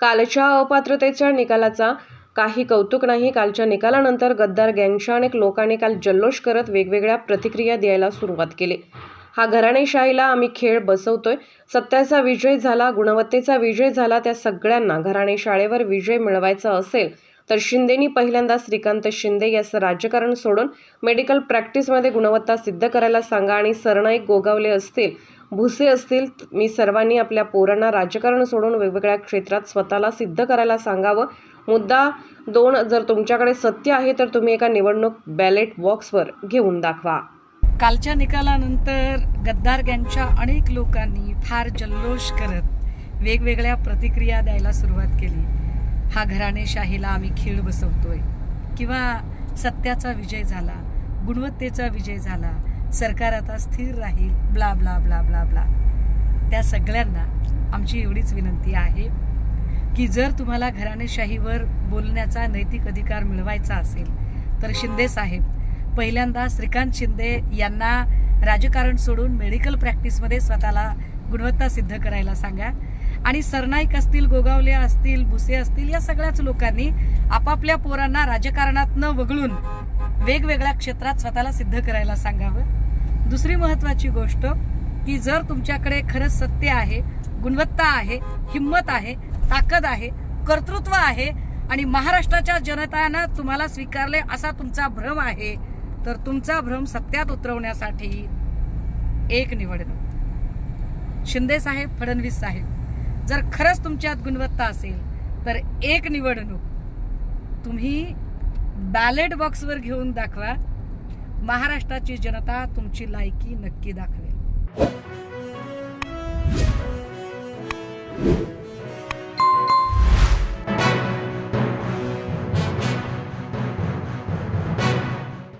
कालच्या अपात्रतेच्या निकालाचा काही कौतुक नाही. कालच्या निकालानंतर गद्दार गँगच्या अनेक लोकांनी काल जल्लोष करत वेगवेगळ्या प्रतिक्रिया द्यायला सुरुवात केली. हा घराणेशाहीला आम्ही खेळ बसवतोय. सत्याचा विजय झाला गुणवत्तेचा विजय झाला त्या सगळ्यांना घराणेशाळेवर विजय मिळवायचा असेल तर शिंदेनी पहिल्यांदा श्रीकांत शिंदे याचं राजकारण सोडून मेडिकल प्रॅक्टिसमध्ये गुणवत्ता सिद्ध करायला सांगा आणि सरनाईक गोगावले असतील भुसे असतील मी सर्वांनी आपल्या पोरांना राजकारण सोडून वेगवेगळ्या क्षेत्रात स्वतःला सिद्ध करायला सांगावं. मुद्दा दोन जर तुमच्याकडे सत्य आहे तर तुम्ही एका निवडणूक बॅलेट बॉक्सवर घेऊन दाखवा. कालच्या निकालानंतर गद्दार गँगच्या अनेक लोकांनी फार जल्लोष करत वेगवेगळ्या प्रतिक्रिया द्यायला सुरुवात केली. हा घराणेशाहीला आम्ही खीळ बसवतोय. किंवा सत्याचा विजय झाला गुणवत्तेचा विजय झाला सरकार आता स्थिर राहील blah blah blah blah blah त्या सगळ्यांना आमची एवढीच विनंती आहे की जर तुम्हाला घराणेशाहीवर बोलण्याचा नैतिक अधिकार मिळवायचा असेल तर शिंदे साहेब पहिल्यांदा श्रीकांत शिंदे यांना राजकारण सोडून मेडिकल प्रॅक्टिसमध्ये स्वतःला गुणवत्ता सिद्ध करायला सांगा. आणि सरनाईक असतील गोगावले असतील भुसे असतील या सगळ्याच लोकांनी आपापल्या पोरांना राजकारणात न वगळून वेगवेगळ्या क्षेत्रात स्वतःला सिद्ध करायला सांगावं. दुसरी महत्वाची गोष्ट की जर तुमच्याकडे खरंच सत्य आहे गुणवत्ता आहे हिंमत आहे ताकद आहे कर्तृत्व आहे आणि महाराष्ट्राच्या जनतानं तुम्हाला स्वीकारले असा तुमचा भ्रम आहे तर तुमचा भ्रम सत्यात उतरवण्यासाठी एक निवडणूक. शिंदे साहेब फडणवीस साहेब. जर खरंच तुमच्यात गुणवत्ता असेल तर एक निवडणूक तुम्ही बॅलेट बॉक्सवर घेऊन दाखवा. महाराष्ट्राची जनता तुमची लायकी नक्की दाखवेल.